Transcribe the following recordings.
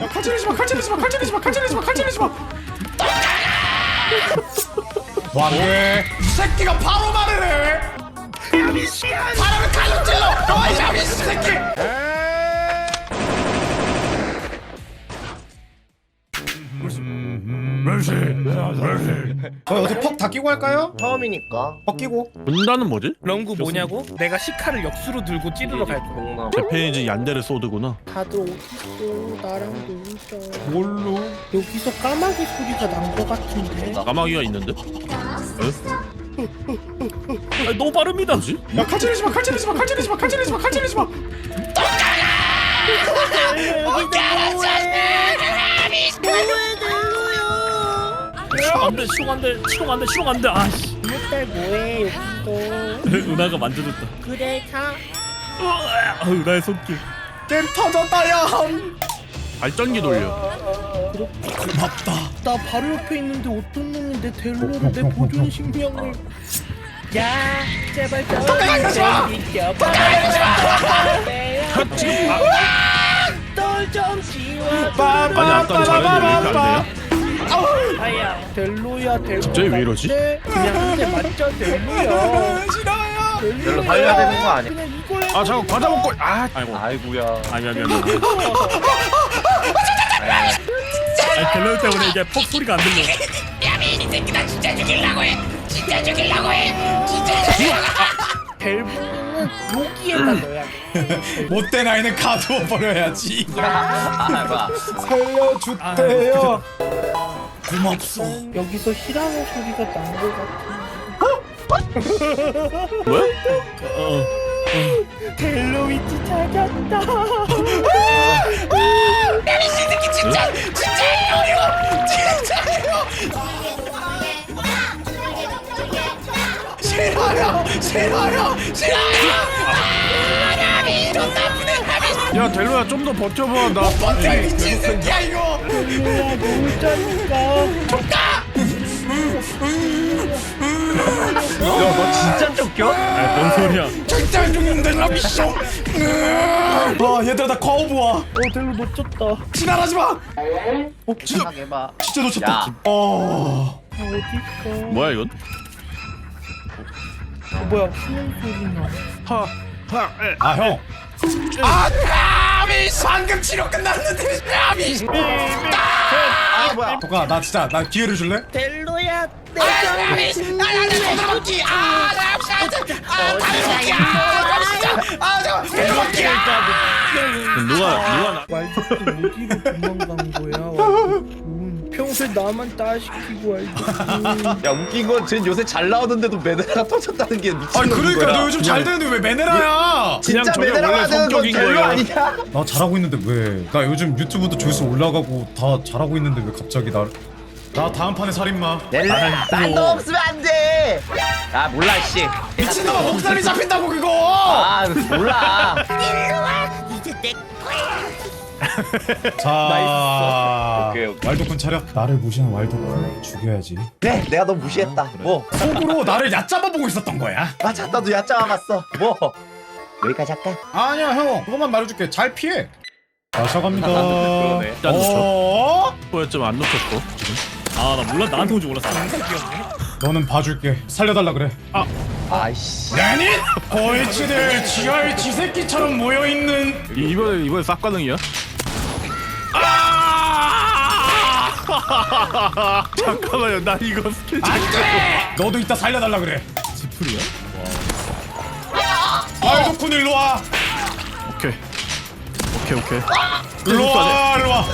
야, 칼질하지 마, 칼질하지 마, 칼질하지 마, 칼질하지 마, 칼질하지 마. 뭐안돼? 이 새끼가 바로 말을 해. 바람을 칼로 찔러. 너이 자식 새끼. 저 어디 퍽다 끼고 할까요? 처음이니까 퍽 끼고. 문단은 뭐지? 런구 뭐냐고? 내가 시카를 역수로 들고 찌르러 갈 거야. 동남 제 페이지 얀데르 소드구나. 다들 어딨어? 나랑 놀자. 뭘로? 여기서 까마귀 소리가 난 거 같은데. 까마귀가 있는데? 아, 너 발음이다. 뭐지? 야, 칼질하지 마, 칼질하지 마, 칼질하지 마, 칼질하지 마, 칼질하지 마. 안돼, 실용 안돼, 실용 안돼, 실용 안돼. 아씨. 딸 뭐해 여기서? 은하가 만져줬다. 그래 가. 아, 은하의 손길. 게임 터졌다, 야. 발전기 돌려. 고맙다. 나 바로 옆에 있는데 어떤 놈이 내 델로를 내 보존 신경을. 야, 제발 좀. 가지 마! 지금 아, 널좀 지워. 아니 아까 잘했는데 왜 이렇게 안 돼요? 아야, 델로야, 델로. 갑자기 왜 이러지? 맞지? 그냥 한대 맞죠, 델로야. 싫어요. 별로 살려야 되는 거 아니야? 그냥 해. 아 잠깐 과자 먹고 아 아이고 아이고야 아니야 미안 미안. 아니, 델로 때문에 이게 폭 소리가 안 들려. 델로는 여기에다 넣어야 돼. 못된 아이는 가두어 버려야지. 아 뭐야 살려주세요. 고맙소. 여기서 히라노 소리가 난거 같아. 뭐야? 어. 델로 위치 찾았다. 싫어요. 싫어요. 싫어요. 야 델로야 좀 더 버텨봐 나. 버텨 미친 새끼야 이거. 델로야 놀자니까. 야너 진짜 쫓겨? 뭔 소리야? 절대 죽는데 나 미쇼. 아 얘들아 나 거부 와. 어 델로 놓쳤다. 지랄하지 마. 어 진짜 생각해봐 진짜 놓쳤다. 야. 어. 아, 어딨어? 뭐야 이건? 어, 뭐야? 수면 소리 나. 하하 에. 아 형. 아 아미 방금 치료 끝났는데 아미. 아 뭐야 도가 나 진짜 나 기회를 줄래? 델로야, 아미 나나나 도드먹기 아나 진짜 아 다른 새끼야 아 진짜 아 잠깐 도드먹기야. 누가 누가 나? 말도 어디로 도망간 거야? 음, 평소에 나만 따시키고 알지. 야 웃긴 건쟨 요새 잘 나오는데도 메데라가 터졌다는 게 미친 아니 그러니까 거야 너 요즘 잘 되는데 왜 메네라야? 진짜 그냥 저게 메데라가 원래 되는 건 성격인 거예요. 아니냐? 나 잘하고 있는데 왜? 나 요즘 유튜브도 조회수 올라가고 다 잘하고 있는데 왜 갑자기 나? 나 다음 판에 살인마. 난너 없으면 안 돼 아 몰라 씨 미친놈아 목살이 잡힌다고 그거. 아 몰라 자, 오케이, 오케이. 왈도쿤 차려. 나를 무시한 왈도쿤 죽여야지. 그래 내가 너 무시했다 뭐 속으로 나를 얕잡아 보고 있었던 거야. 맞아 나도 얕잡아 봤어 뭐 여기까지 할까? 아니야 형, 그것만 말해줄게. 잘 피해. 마셔갑니다. 그러네. 일단 놓쳐. 어? 보였지만 안 놓쳤고 지금. 아, 나 몰라. 나한테 온줄 몰랐어. 너는 봐줄게. 살려달라 그래. 아, 아이씨 아니? 거위치들 지하의 쥐새끼처럼 모여 있는. 이- 이번에 이번에 싹 가능이야? 잠깐만요 나 이거 스킬 안돼. 너도 이따 살려달라 그래. 지풀이야? 왈도쿤 일로 와. 오케이 오케이 오케이 일로 와, 일로 와.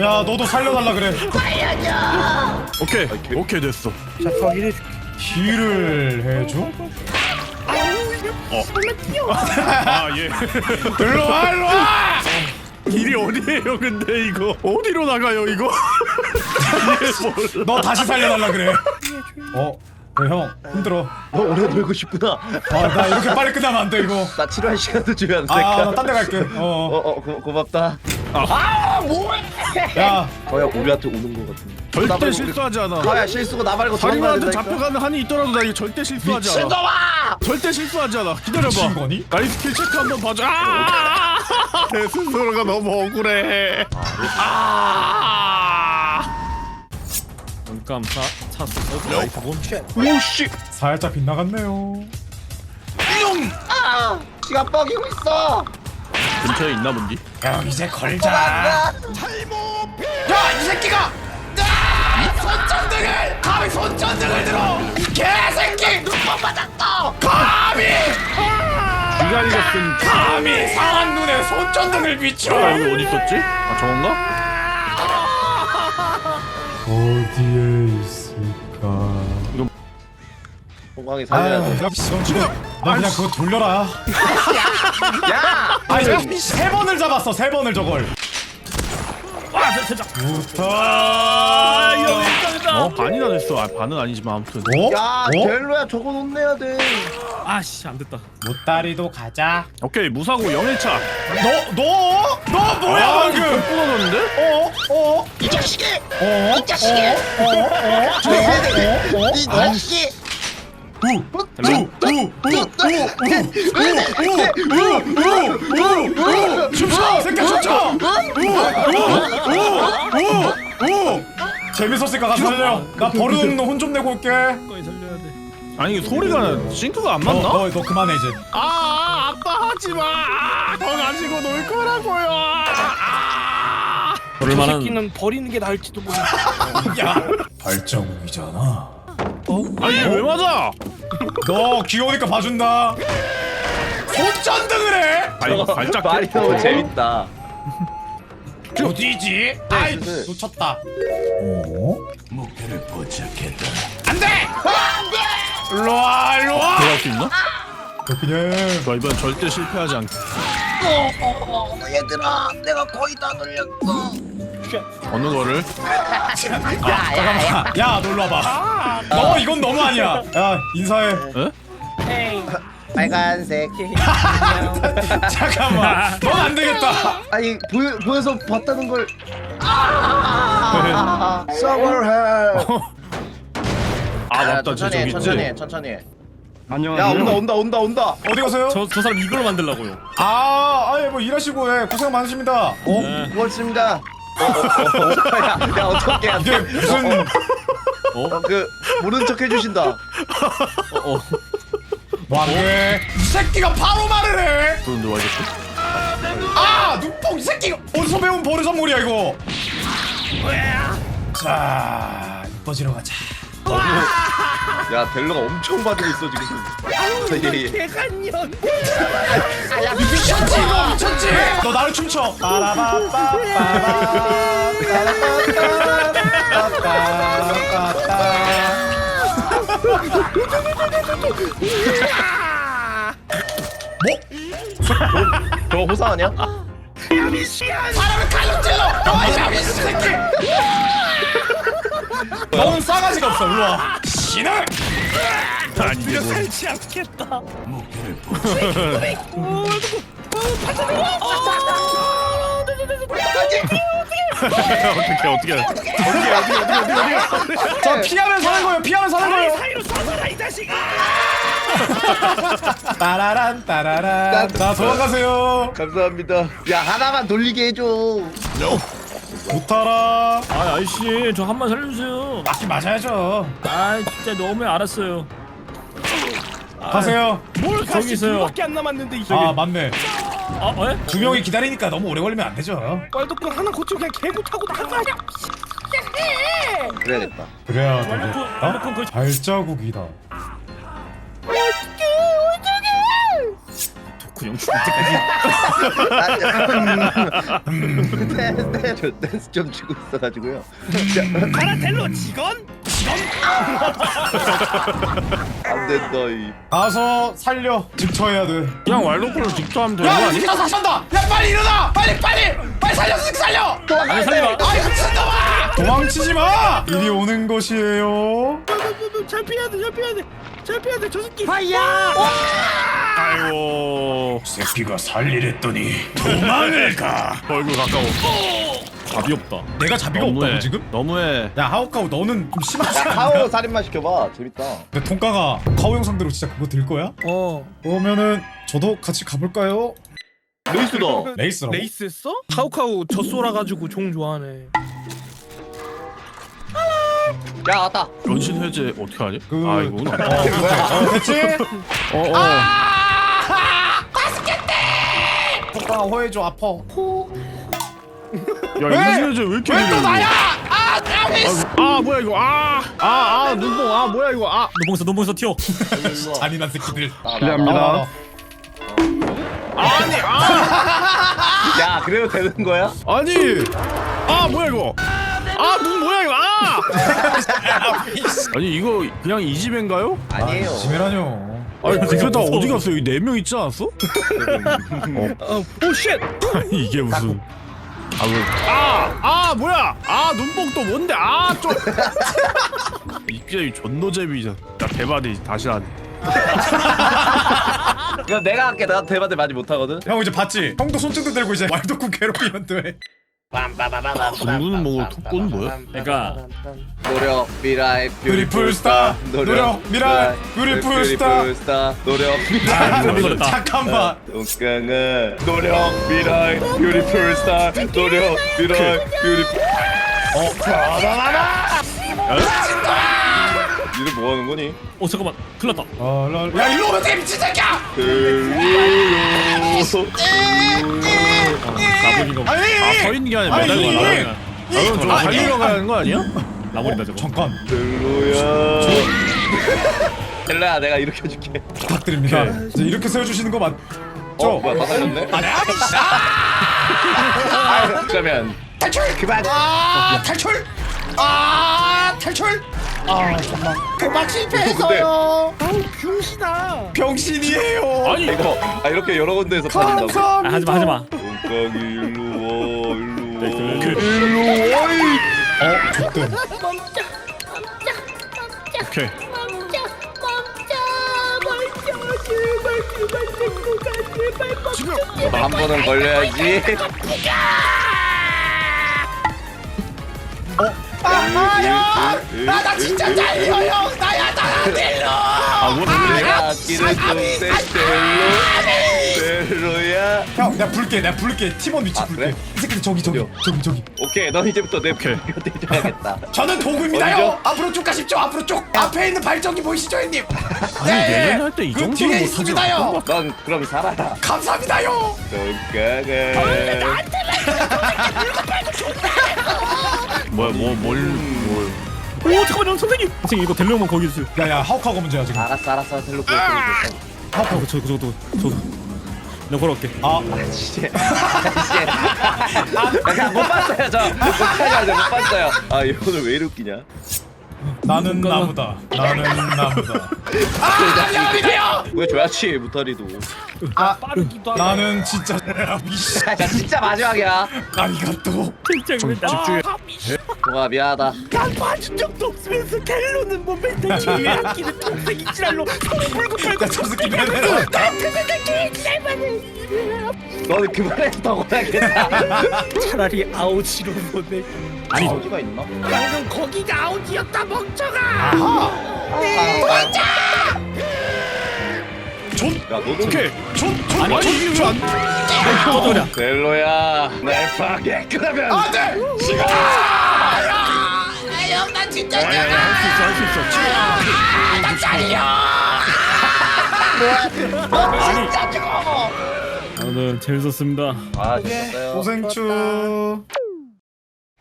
야, 너도 살려달라 그래. 오케이 오케이 됐어 자, 확인해줄게. 힐을 해줘? 아예 일로 와, 일로 와. 길이 어디에요 근데 이거 어디로 나가요 이거 너 다시 살려달라 그래. 어, 네, 형 힘들어. 너 오래 놀고 싶구나 아, 나 이렇게 빨리 끝나면 안 돼 이거. 나 치료할 시간도 주면 안 아, 될까? 나딴 데 갈게. 어. 어 어 고, 고맙다 야 저야 우리한테 오는 거 같은데 나 절대 실수하지 않아. 저야 실수고 나 말고 도망가야 다리만한테 된다니까. 잡혀가는 한이 있더라도 나 이거 절대 실수하지 않아. 미친놈아! 절대 실수하지 않아. 기다려봐. 미친 거니? 나이 스 킬 체크 한번 봐줘. 아! 내 스스로가 너무 억울해. 아! 잠깐 차 찼어 라이트 본 오씨. 살짝 빗나갔네요. 아 지가 뻐기고 있어. 근처에 있나 본디? 야 이제 걸자. 야 야이 새끼가! 야! 손전등을 감히 손전등을 들어 이 개새끼 눈만 맞았다 감히 기간이가 쓴 감히 상한 눈에 손전등을 비춰 아 여기 어디 있었지? 아 저건가? 어디에 있을까? 공항에 살려야 아유, 돼너 그냥 그거 돌려라. 야! 아니 내가 세 번을 잡았어, 세 번을 저걸. 아. 아 이거 일장이다 어? 반이나 됐어 아 반은 아니지만 아무튼 어? 야 어? 델로야 저거 혼내야 돼 아씨 안 됐다 못다리도 가자. 오케이 무사고 0일차 너, 너, 너 뭐야 방금? 끊어졌는데? 어, 어, 이 자식이! 어, 이 자식이! 어, 어, 어, 이 자식이! 춤춰, 새끼 춤춰. 우. 재밌었을까 가서 살려. 나 버릇없는 혼좀 내고 올게. 거의 살려야 돼 아니 이게 소리가 싱크가 안 너, 맞나? 너, 너 그만해 이제. 아 아빠 하지 마 아, 더 가지고 놀 거라고요 아, 그럴 만한 새끼는 버리는 게 나을지도 모르. 야, 발자국이잖아. 아니 이게 왜 맞아? 너 귀여우니까 봐준다. 손전등을 해 아니 발작 말이 너무 재밌다 어디지? 아이, 무슨- 놓쳤다. 어? 안돼 일로 와, 일로 와. 들어갈 수 있나? 그냥 나 이번 절대 실패하지 않게 얘들아 내가 거의 다 돌렸어 어느 거를? 잠깐만. 야, 놀러 와봐. 너 이건 너무 아니야. 야, 인사해. 에? 빨간색 잠깐만. 넌 안 되겠다. 아니 보여, 보여서 봤다는 걸 아, 서버해 아 맞다 천천히 쟤해 저기 천천히 해 있지 천천히 해. 안녕하세요 야 온다 온다 온다 온다 어디 가세요? 저, 저 사람 이걸로 만들라고요 아, 아예 뭐 일하시고 해. 고생 많으십니다. 어? 네. 고맙습니다 어, 어, 어, 어. 야, 야 어떻게 야 이게 무슨 어, 그 모르는 척 해주신다. 어 왕래? 이 새끼가 바로 말을 해! 그런데 와 이랬어? 아 눈뽕 이 새끼가 어디서 배운 버릇 선물이야 이거? 자, 이뻐지러 가자. 야 델로가 엄청 받고 있어 지금 예, 예. 개간년. 미쳤지 이거 미쳤지 너 나를 춤춰. 빠라바빠빠바. 저거 호상 아니야? 사람을 칼로 찔러 너이 자식 새끼 너는 싸가지가 없어. 일로 와. 신을 이게 뭐 살지 않겠다. 어떻게 어떻게 자, 피하면 사는 거예요. 피하면 사는 거예요. 사이로 쏴서라 이 자식아. 따라란 따라란. 자, 도망가세요. 감사합니다 야 하나만 돌리게 해줘 못 타라. 아 아저씨 저 한 번 살려주세요 맞긴 맞아야죠. 아 진짜 너무 알았어요 가세요. 뭘 저기 가시 있어요. 둘밖에 안 남았는데 이 아, 맞네. 아 에? 두 명이 기다리니까 너무 오래 걸리면 안 되죠. 뻘도끈 하나 고치고 그냥 개구 타고 나가. 그래야겠다 그래야. 그- 완전 그- 발자국이다. 그냥 죽을 때까지. 네, 저 댄스 좀 치고 있어가지고요. 카라텔로 직원? 안 된다 이 가서 살려. 직처해야 돼. 그냥 왈도프를 직접 하면 되는 거 야이 아니? 새끼 나 산다. 야 빨리 일어나. 빨리 빨리. 빨리 살려 살려. 아니 살리마 아이 미친놈아 도망치지 마! 이리 오는 것이에요. 잘 피해야 돼 잘 피해야 돼 잘 피해야 돼 저 새끼 아이고 새끼가 살리랬더니 도망을 가. 얼굴 가까워 답이 없다 내가 자비가 없다고 지금? 너무해 야 하오카오 너는 좀 심하지 야 않냐? 카오 살인마 시켜봐 재밌다 근데 통가가 카오 형 상대로 진짜 그거 들 거야? 어 그러면은 저도 같이 가볼까요? 레이스다 레이스라고? 레이스 했어? 카우카우 젖소라 가지고 종 좋아하네 야 왔다 연신 해제 어떻게 하지? 그- 아 이거구나 어 됐지? 어어 통 가가 호해줘 아파. 야 연신 해제 왜 이렇게 왜또 느려, 나야? 이거? 아 뭐야 이거? 아아아 눈뽕 아 뭐야 이거? 아. 노봉에서 노봉에서 튀어. 잔인한 새끼들. 실례합니다. 아니 아. 야 그래도 되는 거야? 아니. 아 뭐야 이거? 아 눈 뭐야 이거? 아. 아니 이거 그냥 이 집인가요? 아니에요. 지메라뇨 아니 그게 다 어디 갔어 여기 네명 있지 않았어? 오쉣! 아니 이게 무슨 아아 아, 뭐야? 아 눈뽕 또 뭔데? 아 좀. 이게 존노잼이잖아 야 대박이 다시 이거 내가 할게. 나 대바대 많이 못하거든. 형 이제 봤지? 형도 손등도 들고 이제 왈도쿤 괴롭히면 돼 공구는 뭐고 톡구는 뭐야? 그러니까 노력 미라의 뷰티풀 스타. 노력 미라의 뷰티풀 스타. 스타. 노력 아, 미라의. 잠깐만. 동강은 노력 미라의 뷰티풀 스타. 노력 미라의 뷰티풀 어? 니들 뭐 하는 거니? 어 잠깐만. 큰일 났다. 어, 랄- 야 일로 오면 돼 미친 새끼야 나버리가 아니 아 서 있는 게 아니라 아니, 매달고 이- 가는 저거 저거 달리러 가는 거 아니야? 나버린다 저거 잠깐 델로야 델로야 내가 이렇게 해줄게 부탁드립니다 이제 이렇게 세워주시는 거 맞... 어? 뭐야 다 살렸네? 아, 그러면 탈출! 그만! 아 탈출! 아 탈출! 아 정말 그만 실패했어요 병신이에요 아니 이거 아 이렇게 여러 군데에서 타진다고? 아 하지마 하지마 똥강이 일로 와 일로 그- 와 일로 와어 좋든 멈춰 멈춰 멈춰. 오케이. 멈춰 멈춰 멈춰. 제발 제발 친구가 제발 멈춰. 한 번은 걸려야지 아나 진짜 잘려 형 나야 나 델로 아뭐 내가 길을 좀대 델로. 델로야. 형 내가 부를게 내가 부를게. 팀원 위치 아, 부를게. 그래? 이 새끼들 저기 저기 어디요? 저기 저기. 오케이 넌 이제부터 내 곁에 있어야겠다. 저는 도구입니다요. 어디죠? 앞으로 쭉 가십시오 앞으로 쭉. 앞에 있는 발전기 보이시죠 형님? 아니 예전에 할때이 그 정도는 뒤에 못하지 있습니다요. 넌 그럼 살아라. 감사합니다요. 똥강아 뭐야 뭐뭘뭘. 오 잠깐만요 선생님! 선생님 이거 델레오만 거기 있어요. 야야 하우카가 문제야 지금. 알았어 알았어. 델로 델로 델로 아 저거 저거 저거 내가 걸어갈게. 아. 진짜. 약간 못 봤어요 저. 못하냐 못 봤어요. 아얘 오늘 왜 이렇게 웃기냐? 나는 나무다. 나는 나무다. 아왜 줘야지 무타리도? 빠르기도 하고. 나는 진짜 미씨 야 진짜 마지막이야. 아리가또 집중해 동아 미안하다. 난 봐준 적도 없으면서 갤로는 뭐 맨날 제일 아끼는 동생이 지랄로 서로 물고 깔고 야저 새끼 매달아 너는 그만해 더 고생했다. 차라리 아우지로 보내. 아니. 어디가 있나? 방금 거기가 아우지였다 멍청아! 야 너도 오케이. 촌촌 아니 꺼져라 델로야 날 파괴하면 안돼 시간 할수 있어 할 수 있어 오늘 재밌었습니다. 아 재밌었어요. 고생추.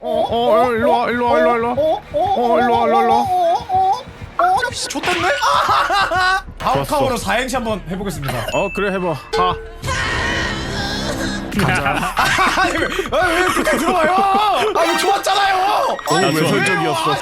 어? 일로 와 일로 와 일로 와 일로 와. 어, 일로 와, 일로 와, 일로 와. 좋댔네 하우카오로 4행시 한번 해보겠습니다. 어 그래 해봐. 가 아니 왜, 아, 왜 끝까지 들어와요? 아 이거 좋았잖아요. 너무 외설적이었어